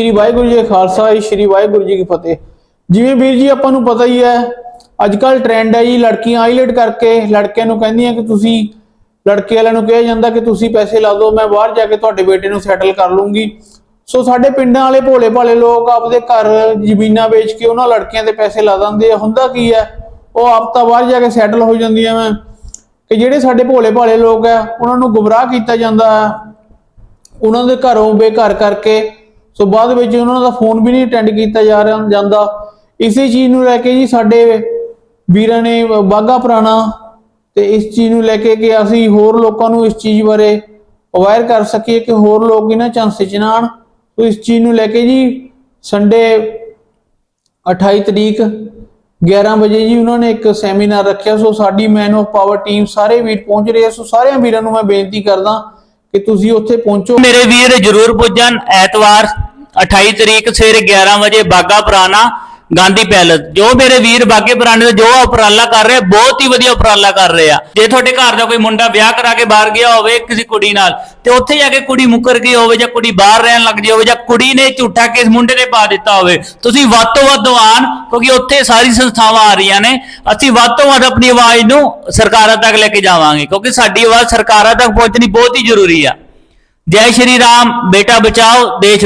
ਸ਼੍ਰੀ ਵਾਹਿਗੁਰੂ ਜੀ ਕਾ ਖਾਲਸਾ ਜੀ ਸ਼੍ਰੀ ਵਾਹਿਗੁਰੂ ਜੀ ਕੀ ਫਤਿਹ। ਜਿਵੇਂ ਵੀਰ ਜੀ, ਆਪਾਂ ਨੂੰ ਪਤਾ ਹੀ ਹੈ ਅੱਜ ਕੱਲ ਟ੍ਰੈਂਡ ਹੈ ਜੀ, ਲੜਕੀਆਂ ਆਈਲੈਟ ਕਰਕੇ, ਲੜਕਿਆਂ ਨੂੰ ਕਹਿੰਦੀਆਂ ਕਿ ਤੁਸੀਂ, ਲੜਕੇ ਵਾਲਿਆਂ ਨੂੰ ਕਿਹਾ ਜਾਂਦਾ ਕਿ ਤੁਸੀਂ ਪੈਸੇ ਲਾ ਦਿਓ, ਮੈਂ ਬਾਹਰ ਜਾ ਕੇ ਤੁਹਾਡੇ ਬੇਟੇ ਨੂੰ ਸੈਟਲ ਕਰ ਲੂੰਗੀ ਸੋ ਸਾਡੇ ਪਿੰਡਾਂ ਵਾਲੇ ਭੋਲੇ ਭਾਲੇ ਲੋਕ ਆਪਦੇ ਘਰ ਜ਼ਮੀਨਾਂ ਵੇਚ ਕੇ ਉਹਨਾਂ ਲੜਕੀਆਂ ਦੇ ਪੈਸੇ ਲਾ ਦਿੰਦੇ ਆ। ਹੁੰਦਾ ਕੀ ਹੈ, ਉਹ ਆਪ ਤਾਂ ਬਾਹਰ ਜਾ ਕੇ ਸੈਟਲ ਹੋ ਜਾਂਦੀਆਂ ਵਾ। ਕਿ ਜਿਹੜੇ ਸਾਡੇ ਭੋਲੇ ਭਾਲੇ ਲੋਕ ਆ, ਉਹਨਾਂ ਨੂੰ ਗੁੰਮਰਾਹ ਕੀਤਾ ਜਾਂਦਾ ਹੈ ਉਹਨਾਂ ਦੇ ਘਰੋਂ ਬੇਘਰ ਕਰਕੇ ਸੋ ਬਾਅਦ ਵਿੱਚ ਉਹਨਾਂ ਦਾ ਫੋਨ ਵੀ ਨਹੀਂ ਅਟੈਂਡ ਕੀਤਾ ਜਾ ਰਿਹਾ ਜਾਂਦਾ। ਇਸੇ ਚੀਜ਼ ਨੂੰ ਲੈ ਕੇ ਜੀ ਸਾਡੇ ਵੀਰਾਂ ਨੇ ਬਾਗਾ ਪੁਰਾਣਾ ਤੇ ਇਸ ਚੀਜ਼ ਨੂੰ ਲੈ ਕੇ ਕਿ ਅਸੀਂ ਹੋਰ ਲੋਕਾਂ ਨੂੰ ਇਸ ਚੀਜ਼ ਬਾਰੇ ਅਵੇਅਰ ਕਰ ਸਕੀਏ ਕਿ ਹੋਰ ਲੋਕ ਇਹਨਾਂ ਚਾਂਸੇ ਚ ਨਾ ਆਉਣ। ਸੋ ਇਸ ਚੀਜ਼ ਨੂੰ ਲੈ ਕੇ ਜੀ ਸੰਡੇ 28 ਤਰੀਕ 11 ਵਜੇ ਜੀ ਉਹਨਾਂ ਨੇ ਇੱਕ ਸੈਮੀਨਾਰ ਰੱਖਿਆ। ਸੋ ਸਾਡੀ ਮੈਨ ਆਫ ਪਾਵਰ ਟੀਮ ਸਾਰੇ ਵੀਰ ਪਹੁੰਚ ਰਹੇ ਸੋ ਸਾਰਿਆਂ ਵੀਰਾਂ ਨੂੰ ਮੈਂ ਬੇਨਤੀ ਕਰਦਾ ਕਿ ਤੁਸੀਂ ਉੱਥੇ ਪਹੁੰਚੋ। ਮੇਰੇ ਵੀਰ ਜਰੂਰ ਪੁੱਜਣ। ਐਤਵਾਰ 28 ਤਰੀਕ ਸਵੇਰੇ 11 ਵਜੇ ਬਾਗਾ ਪੁਰਾਣਾ ਗਾਂਧੀ ਪੈਲਸ। ਜੋ ਮੇਰੇ ਵੀਰ ਬਾਗੇ ਪੁਰਾਣੇ ਦਾ, ਜੋ ਉਪਰਾਲਾ ਕਰ ਰਹੇ, ਬਹੁਤ ਹੀ ਵਧੀਆ ਉਪਰਾਲਾ ਕਰ ਰਹੇ। ਆ ਜੇ ਤੁਹਾਡੇ ਘਰ ਦਾ ਕੋਈ ਮੁੰਡਾ ਵਿਆਹ ਕਰਾ ਕੇ ਬਾਹਰ ਗਿਆ ਹੋਵੇ ਕਿਸੇ ਕੁੜੀ ਨਾਲ, ਤੇ ਉੱਥੇ ਜਾ ਕੇ ਕੁੜੀ ਮੁੱਕਰ ਗਈ ਹੋਵੇ ਜਾਂ ਕੁੜੀ ਬਾਹਰ ਰਹਿਣ ਲੱਗ ਜਾਈ ਹੋਵੇ ਜਾਂ ਕੁੜੀ ਨੇ ਝੂਠਾ ਕੇਸ ਮੁੰਡੇ ਤੇ ਪਾ ਦਿੱਤਾ ਹੋਵੇ, ਤੁਸੀਂ ਵੱਧ ਤੋਂ ਵੱਧ ਆਣ ਕਿਉਂਕਿ ਉੱਥੇ ਸਾਰੀ ਸੰਸਥਾਵਾਂ ਆ ਰਹੀਆਂ ਨੇ। ਅਸੀਂ ਵੱਧ ਤੋਂ ਵੱਧ ਆਪਣੀ ਆਵਾਜ਼ ਨੂੰ ਸਰਕਾਰਾਂ ਤੱਕ ਲੈ ਕੇ ਜਾਵਾਂਗੇ, ਕਿਉਂਕਿ ਸਾਡੀ ਆਵਾਜ਼ ਸਰਕਾਰਾਂ ਤੱਕ ਪਹੁੰਚਣੀ ਬਹੁਤ ਹੀ ਜ਼ਰੂਰੀ ਆ। ਜੈ ਸ਼੍ਰੀ ਰਾਮ, ਬੇਟਾ ਬਚਾਓ, ਦੇਸ਼